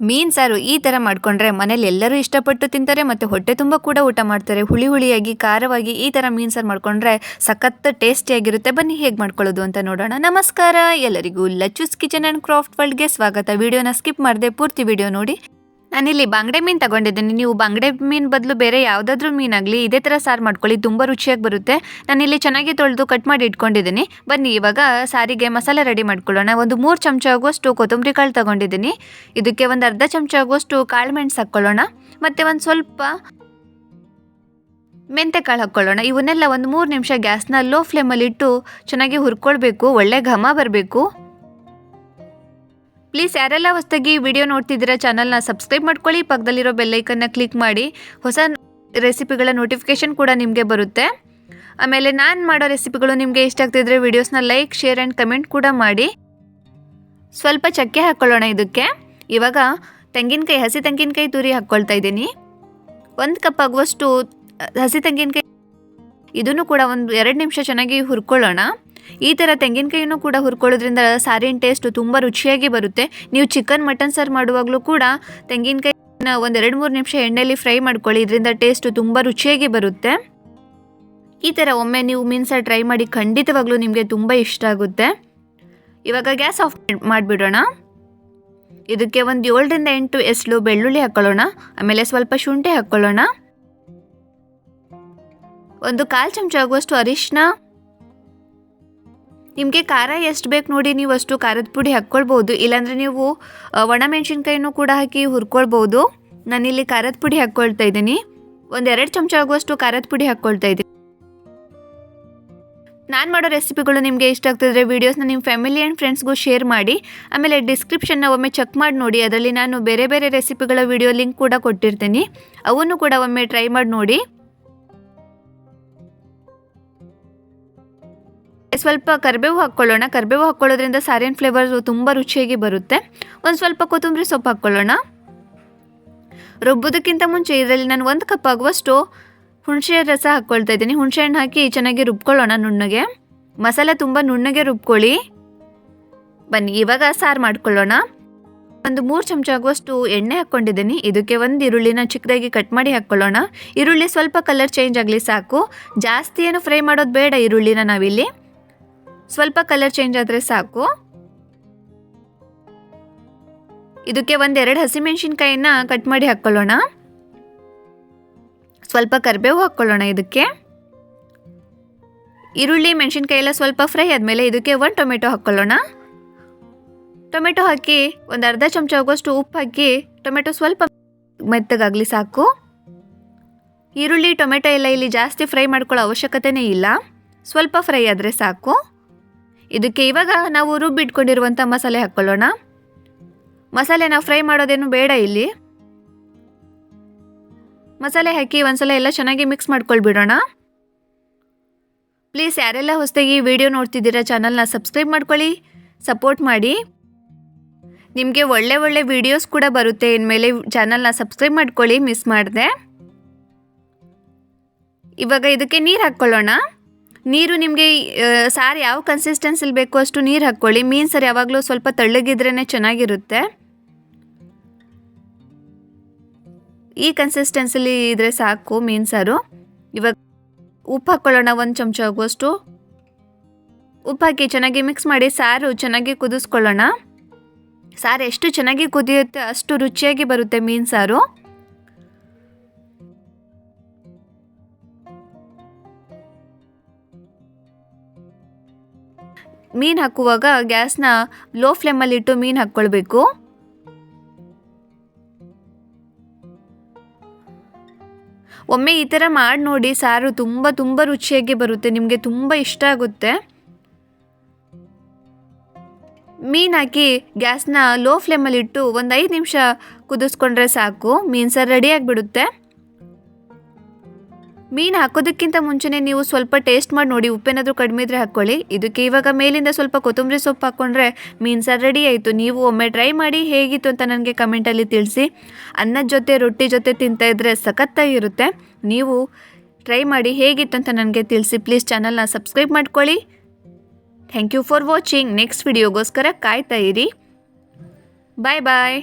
ಮೀನು ಸಾರು ಈ ಥರ ಮಾಡಿಕೊಂಡ್ರೆ ಮನೇಲಿ ಎಲ್ಲರೂ ಇಷ್ಟಪಟ್ಟು ತಿಂತಾರೆ ಮತ್ತು ಹೊಟ್ಟೆ ತುಂಬ ಕೂಡ ಊಟ ಮಾಡ್ತಾರೆ. ಹುಳಿ ಹುಳಿಯಾಗಿ, ಖಾರವಾಗಿ ಈ ಥರ ಮೀನು ಸಾರು ಮಾಡಿಕೊಂಡ್ರೆ ಸಖತ್ ಟೇಸ್ಟಿಯಾಗಿರುತ್ತೆ ಬನ್ನಿ ಹೇಗೆ ಮಾಡ್ಕೊಳ್ಳೋದು ಅಂತ ನೋಡೋಣ. ನಮಸ್ಕಾರ. ಎಲ್ಲರಿಗೂ ಲಚ್ಚುಸ್ ಕಿಚನ್ ಆ್ಯಂಡ್ ಕ್ರಾಫ್ಟ್ ವರ್ಲ್ಡ್ಗೆ ಸ್ವಾಗತ. ವಿಡಿಯೋನ ಸ್ಕಿಪ್ ಮಾಡಿದೆ ಪೂರ್ತಿ ವಿಡಿಯೋ ನೋಡಿ. ನಾನಿಲ್ಲಿ ಬಂಗಡೆ ಮೀನು ತಗೊಂಡಿದ್ದೀನಿ. ನೀವು ಬಂಗಡೆ ಮೀನು ಬದಲು ಬೇರೆ ಯಾವುದಾದ್ರೂ ಮೀನಾಗಲಿ ಇದೇ ಥರ ಸಾರು ಮಾಡ್ಕೊಳ್ಳಿ, ತುಂಬ ರುಚಿಯಾಗಿ ಬರುತ್ತೆ. ನಾನಿಲ್ಲಿ ಚೆನ್ನಾಗಿ ತೊಳೆದು ಕಟ್ ಮಾಡಿ ಇಟ್ಕೊಂಡಿದ್ದೀನಿ. ಬನ್ನಿ, ಇವಾಗ ಸಾರಿಗೆ ಮಸಾಲೆ ರೆಡಿ ಮಾಡ್ಕೊಳ್ಳೋಣ. ಒಂದು ಮೂರು ಚಮಚ ಆಗುವಷ್ಟು ಕೊತ್ತಂಬರಿ ಕಾಳು ತಗೊಂಡಿದ್ದೀನಿ. ಇದಕ್ಕೆ ಒಂದು ಅರ್ಧ ಚಮಚ ಆಗುವಷ್ಟು ಕಾಳು ಮೆಣಸು ಹಾಕ್ಕೊಳ್ಳೋಣ. ಮತ್ತು ಒಂದು ಸ್ವಲ್ಪ ಮೆಂತೆ ಕಾಳು ಹಾಕ್ಕೊಳ್ಳೋಣ. ಇವನ್ನೆಲ್ಲ ಒಂದು ಮೂರು ನಿಮಿಷ ಗ್ಯಾಸ್ನ ಲೋ ಫ್ಲೇಮಲ್ಲಿ ಇಟ್ಟು ಚೆನ್ನಾಗಿ ಹುರ್ಕೊಳ್ಬೇಕು. ಒಳ್ಳೆ ಘಮ ಬರಬೇಕು. ಪ್ಲೀಸ್ ಯಾರೆಲ್ಲ ಹೊಸದಾಗಿ ವಿಡಿಯೋ ನೋಡ್ತಿದ್ದೀರಾ ಚಾನಲ್ನ ಸಬ್ಸ್ಕ್ರೈಬ್ ಮಾಡ್ಕೊಳ್ಳಿ, ಪಕ್ಕದಲ್ಲಿರೋ ಬೆಲ್ಲೈಕನ್ನ ಕ್ಲಿಕ್ ಮಾಡಿ. ಹೊಸ ರೆಸಿಪಿಗಳ ನೋಟಿಫಿಕೇಶನ್ ಕೂಡ ನಿಮಗೆ ಬರುತ್ತೆ. ಆಮೇಲೆ ನಾನು ಮಾಡೋ ರೆಸಿಪಿಗಳು ನಿಮಗೆ ಇಷ್ಟ ಆಗ್ತಿದ್ರೆ ವಿಡಿಯೋಸ್ನ ಲೈಕ್, ಶೇರ್ ಆ್ಯಂಡ್ ಕಮೆಂಟ್ ಕೂಡ ಮಾಡಿ. ಸ್ವಲ್ಪ ಚಕ್ಕೆ ಹಾಕ್ಕೊಳ್ಳೋಣ ಇದಕ್ಕೆ. ಇವಾಗ ತೆಂಗಿನಕಾಯಿ, ಹಸಿ ತೆಂಗಿನಕಾಯಿ ತುರಿ ಹಾಕ್ಕೊಳ್ತಾ ಇದ್ದೀನಿ. ಒಂದು ಕಪ್ ಆಗುವಷ್ಟು, ಹಸಿ ತೆಂಗಿನಕಾಯಿ, ಇದನ್ನು ಕೂಡ ಒಂದು ಎರಡು ನಿಮಿಷ ಚೆನ್ನಾಗಿ ಹುರ್ಕೊಳ್ಳೋಣ. ಈ ಥರ ತೆಂಗಿನಕಾಯಿನೂ ಕೂಡ ಹುರ್ಕೊಳ್ಳೋದ್ರಿಂದ ಸಾರಿನ ಟೇಸ್ಟು ತುಂಬ ರುಚಿಯಾಗಿ ಬರುತ್ತೆ. ನೀವು ಚಿಕನ್ ಮಟನ್ ಸಾರು ಮಾಡುವಾಗಲೂ ಕೂಡ ತೆಂಗಿನಕಾಯಿನ ಒಂದೆರಡು ಮೂರು ನಿಮಿಷ ಎಣ್ಣೆಯಲ್ಲಿ ಫ್ರೈ ಮಾಡ್ಕೊಳ್ಳಿ, ಇದರಿಂದ ಟೇಸ್ಟು ತುಂಬ ರುಚಿಯಾಗಿ ಬರುತ್ತೆ. ಈ ಥರ ಒಮ್ಮೆ ನೀವು ಮೀನು ಸಾರು ಟ್ರೈ ಮಾಡಿ ಖಂಡಿತವಾಗ್ಲೂ ನಿಮಗೆ ತುಂಬ ಇಷ್ಟ ಆಗುತ್ತೆ. ಇವಾಗ ಗ್ಯಾಸ್ ಆಫ್ ಮಾಡಿಬಿಡೋಣ. ಇದಕ್ಕೆ ಒಂದು ಏಳರಿಂದ ಎಂಟು ಎಸ್ಲು ಬೆಳ್ಳುಳ್ಳಿ ಹಾಕ್ಕೊಳ್ಳೋಣ ಆಮೇಲೆ ಸ್ವಲ್ಪ ಶುಂಠಿ ಹಾಕ್ಕೊಳ್ಳೋಣ ಒಂದು ಕಾಲು ಚಮಚ ಆಗುವಷ್ಟು ಅರಿಶಿನ ನಿಮಗೆ ಖಾರ ಎಷ್ಟು ಬೇಕು ನೋಡಿ ನೀವು ಅಷ್ಟು ಖಾರದ ಪುಡಿ ಹಾಕ್ಕೊಳ್ಬೋದು. ಇಲ್ಲಾಂದರೆ ನೀವು ಒಣಮೆಣ್ಸಿನ್ಕಾಯಿನೂ ಕೂಡ ಹಾಕಿ ಹುರ್ಕೊಳ್ಬೋದು. ನಾನಿಲ್ಲಿ ಖಾರದ ಪುಡಿ ಹಾಕ್ಕೊಳ್ತಾ ಇದ್ದೀನಿ. ಒಂದೆರಡು ಚಮಚ ಆಗುವಷ್ಟು ಖಾರದ ಪುಡಿ ಹಾಕ್ಕೊಳ್ತಾ ಇದ್ದೀನಿ. ನಾನು ಮಾಡೋ ರೆಸಿಪಿಗಳು ನಿಮಗೆ ಇಷ್ಟ ಆಗ್ತಿದ್ರೆ ವೀಡಿಯೋಸ್ನ ನಿಮ್ಮ ಫ್ಯಾಮಿಲಿ ಆ್ಯಂಡ್ ಫ್ರೆಂಡ್ಸ್ಗೂ ಶೇರ್ ಮಾಡಿ. ಆಮೇಲೆ ಡಿಸ್ಕ್ರಿಪ್ಷನ್ನ ಒಮ್ಮೆ ಚೆಕ್ ಮಾಡಿ ನೋಡಿ. ಅದರಲ್ಲಿ ನಾನು ಬೇರೆ ಬೇರೆ ರೆಸಿಪಿಗಳ ವಿಡಿಯೋ ಲಿಂಕ್ ಕೂಡ ಕೊಟ್ಟಿರ್ತೀನಿ. ಅವನ್ನು ಕೂಡ ಒಮ್ಮೆ ಟ್ರೈ ಮಾಡಿ ನೋಡಿ. ಸ್ವಲ್ಪ ಕರಿಬೇವು ಹಾಕ್ಕೊಳ್ಳೋಣ. ಕರಿಬೇವು ಹಾಕ್ಕೊಳ್ಳೋದ್ರಿಂದ ಸಾರಿನ ಫ್ಲೇವರ್ ತುಂಬ ರುಚಿಯಾಗಿ ಬರುತ್ತೆ. ಒಂದು ಸ್ವಲ್ಪ ಕೊತ್ತಂಬರಿ ಸೊಪ್ಪು ಹಾಕ್ಕೊಳ್ಳೋಣ. ರುಬ್ಬೋದಕ್ಕಿಂತ ಮುಂಚೆ ಇದರಲ್ಲಿ ನಾನು ಒಂದು ಕಪ್ ಆಗುವಷ್ಟು ಹುಣಸೆ ರಸ ಹಾಕ್ಕೊಳ್ತಾ ಇದ್ದೀನಿ. ಹುಣಸೆ ಹಣ್ಣು ಹಾಕಿ ಚೆನ್ನಾಗಿ ರುಬ್ಕೊಳ್ಳೋಣ ನುಣ್ಣಗೆ. ಮಸಾಲೆ ತುಂಬ ನುಣ್ಣಗೆ ರುಬ್ಕೊಳ್ಳಿ. ಬನ್ನಿ, ಇವಾಗ ಸಾರು ಮಾಡ್ಕೊಳ್ಳೋಣ. ಒಂದು ಮೂರು ಚಮಚ ಆಗುವಷ್ಟು ಎಣ್ಣೆ ಹಾಕ್ಕೊಂಡಿದ್ದೀನಿ. ಇದಕ್ಕೆ ಒಂದು ಈರುಳ್ಳಿನ ಚಿಕ್ಕದಾಗಿ ಕಟ್ ಮಾಡಿ ಹಾಕ್ಕೊಳ್ಳೋಣ. ಈರುಳ್ಳಿ ಸ್ವಲ್ಪ ಕಲರ್ ಚೇಂಜ್ ಆಗಲಿ ಸಾಕು. ಜಾಸ್ತಿ ಏನು ಫ್ರೈ ಮಾಡೋದು ಬೇಡ ಈರುಳ್ಳಿನ ನಾವಿಲ್ಲಿ. ಸ್ವಲ್ಪ ಕಲರ್ ಚೇಂಜ್ ಆದರೆ ಸಾಕು. ಇದಕ್ಕೆ ಒಂದೆರಡು ಹಸಿಮೆಣಸಿನ್ಕಾಯಿನ ಕಟ್ ಮಾಡಿ ಹಾಕ್ಕೊಳ್ಳೋಣ ಸ್ವಲ್ಪ ಕರಿಬೇವು ಹಾಕ್ಕೊಳ್ಳೋಣ ಇದಕ್ಕೆ. ಈರುಳ್ಳಿ, ಮೆಣಸಿನ್ಕಾಯಿ ಎಲ್ಲ ಸ್ವಲ್ಪ ಫ್ರೈ ಆದಮೇಲೆ ಇದಕ್ಕೆ ಒಂದು ಟೊಮೆಟೊ ಹಾಕ್ಕೊಳ್ಳೋಣ ಟೊಮೆಟೊ ಹಾಕಿ ಒಂದು ಅರ್ಧ ಚಮಚ ಆಗುವಷ್ಟು ಉಪ್ಪು ಹಾಕಿ ಟೊಮೆಟೊ ಸ್ವಲ್ಪ ಮೆತ್ತಗಾಗಲಿ ಸಾಕು. ಈರುಳ್ಳಿ, ಟೊಮೆಟೊ ಎಲ್ಲ ಇಲ್ಲಿ ಜಾಸ್ತಿ ಫ್ರೈ ಮಾಡ್ಕೊಳ್ಳೋ ಅವಶ್ಯಕತೆನೇ ಇಲ್ಲ. ಸ್ವಲ್ಪ ಫ್ರೈ ಆದರೆ ಸಾಕು. ಇದಕ್ಕೆ ಇವಾಗ ನಾವು ರುಬ್ಬಿಟ್ಕೊಂಡಿರುವಂಥ ಮಸಾಲೆ ಹಾಕ್ಕೊಳ್ಳೋಣ. ಮಸಾಲೆ ಫ್ರೈ ಮಾಡೋದೇನು ಬೇಡ ಇಲ್ಲಿ. ಮಸಾಲೆ ಹಾಕಿ ಒಂದ್ಸಲ ಎಲ್ಲ ಚೆನ್ನಾಗಿ ಮಿಕ್ಸ್ ಮಾಡ್ಕೊಳ್ಬಿಡೋಣ. ಪ್ಲೀಸ್ ಯಾರೆಲ್ಲ ಹೊಸದಾಗಿ ವಿಡಿಯೋ ನೋಡ್ತಿದ್ದೀರಾ ಚಾನಲ್ನ ಸಬ್ಸ್ಕ್ರೈಬ್ ಮಾಡ್ಕೊಳ್ಳಿ, ಸಪೋರ್ಟ್ ಮಾಡಿ. ನಿಮಗೆ ಒಳ್ಳೆ ಒಳ್ಳೆ ವಿಡಿಯೋಸ್ ಕೂಡ ಬರುತ್ತೆ, ಇನ್ಮೇಲೆ ಚಾನಲ್ನ ಸಬ್ಸ್ಕ್ರೈಬ್ ಮಾಡ್ಕೊಳ್ಳಿ, ಮಿಸ್ ಮಾಡಿದೆ. ಇವಾಗ ಇದಕ್ಕೆ ನೀರು ಹಾಕ್ಕೊಳ್ಳೋಣ. ನೀರು ನಿಮಗೆ ಸಾರು ಯಾವ ಕನ್ಸಿಸ್ಟೆನ್ಸಿಲಿ ಬೇಕು ಅಷ್ಟು ನೀರು ಹಾಕ್ಕೊಳ್ಳಿ. ಮೀನು ಸಾರು ಯಾವಾಗಲೂ ಸ್ವಲ್ಪ ತಳ್ಳಗಿದ್ರೇ ಚೆನ್ನಾಗಿರುತ್ತೆ. ಈ ಕನ್ಸಿಸ್ಟೆನ್ಸಿಲಿ ಇದ್ರೆ ಸಾಕು ಮೀನು ಸಾರು. ಇವಾಗ ಉಪ್ಪು ಹಾಕ್ಕೊಳ್ಳೋಣ ಒಂದು ಚಮಚ ಆಗುವಷ್ಟು. ಉಪ್ಪು ಹಾಕಿ ಚೆನ್ನಾಗಿ ಮಿಕ್ಸ್ ಮಾಡಿ ಸಾರು ಚೆನ್ನಾಗಿ ಕುದಿಸ್ಕೊಳ್ಳೋಣ. ಸಾರು ಎಷ್ಟು ಚೆನ್ನಾಗಿ ಕುದಿಯುತ್ತೆ ಅಷ್ಟು ರುಚಿಯಾಗಿ ಬರುತ್ತೆ ಮೀನು ಸಾರು. ಮೀನು ಹಾಕುವಾಗ ಗ್ಯಾಸ್ನ ಲೋ ಫ್ಲೇಮಲ್ಲಿಟ್ಟು ಮೀನು ಹಾಕ್ಕೊಳ್ಬೇಕು. ಒಮ್ಮೆ ಈ ಥರ ಮಾಡಿ ನೋಡಿ ಸಾರು ತುಂಬ ತುಂಬ ರುಚಿಯಾಗಿ ಬರುತ್ತೆ, ನಿಮಗೆ ತುಂಬ ಇಷ್ಟ ಆಗುತ್ತೆ. ಮೀನು ಹಾಕಿ ಗ್ಯಾಸ್ನ ಲೋ ಫ್ಲೇಮಲ್ಲಿಟ್ಟು ಒಂದು ಐದು ನಿಮಿಷ ಕುದಿಸ್ಕೊಂಡ್ರೆ ಸಾಕು, ಮೀನು ಸಾರು ರೆಡಿ ಆಗಿಬಿಡುತ್ತೆ. ಮೀನು ಹಾಕೋದಕ್ಕಿಂತ ಮುಂಚೆನೇ ನೀವು ಸ್ವಲ್ಪ ಟೇಸ್ಟ್ ಮಾಡಿ ನೋಡಿ. ಉಪ್ಪೇನಾದರೂ ಕಡಿಮೆ ಇದ್ರೆ ಹಾಕ್ಕೊಳ್ಳಿ ಇದಕ್ಕೆ ಇವಾಗ ಮೇಲಿಂದ ಸ್ವಲ್ಪ ಕೊತ್ತಂಬರಿ ಸೊಪ್ಪು ಹಾಕ್ಕೊಂಡ್ರೆ ಮೀನು ಸಾರು ರೆಡಿ ಆಯಿತು. ನೀವು ಒಮ್ಮೆ ಟ್ರೈ ಮಾಡಿ ಹೇಗಿತ್ತು ಅಂತ ನನಗೆ ಕಮೆಂಟಲ್ಲಿ ತಿಳಿಸಿ. ಅನ್ನದ ಜೊತೆ, ರೊಟ್ಟಿ ಜೊತೆ ತಿಂತಾ ಇದ್ರೆ ಸಖತ್ತಾಗಿರುತ್ತೆ ನೀವು ಟ್ರೈ ಮಾಡಿ ಹೇಗಿತ್ತು ಅಂತ ನನಗೆ ತಿಳಿಸಿ. ಪ್ಲೀಸ್ ಚಾನಲ್ನ ಸಬ್ಸ್ಕ್ರೈಬ್ ಮಾಡ್ಕೊಳ್ಳಿ. Thank you for watching next ವಿಡಿಯೋಗೋಸ್ಕರ ಕಾಯ್ತಾ ಇರಿ. ಬಾಯ್ ಬಾಯ್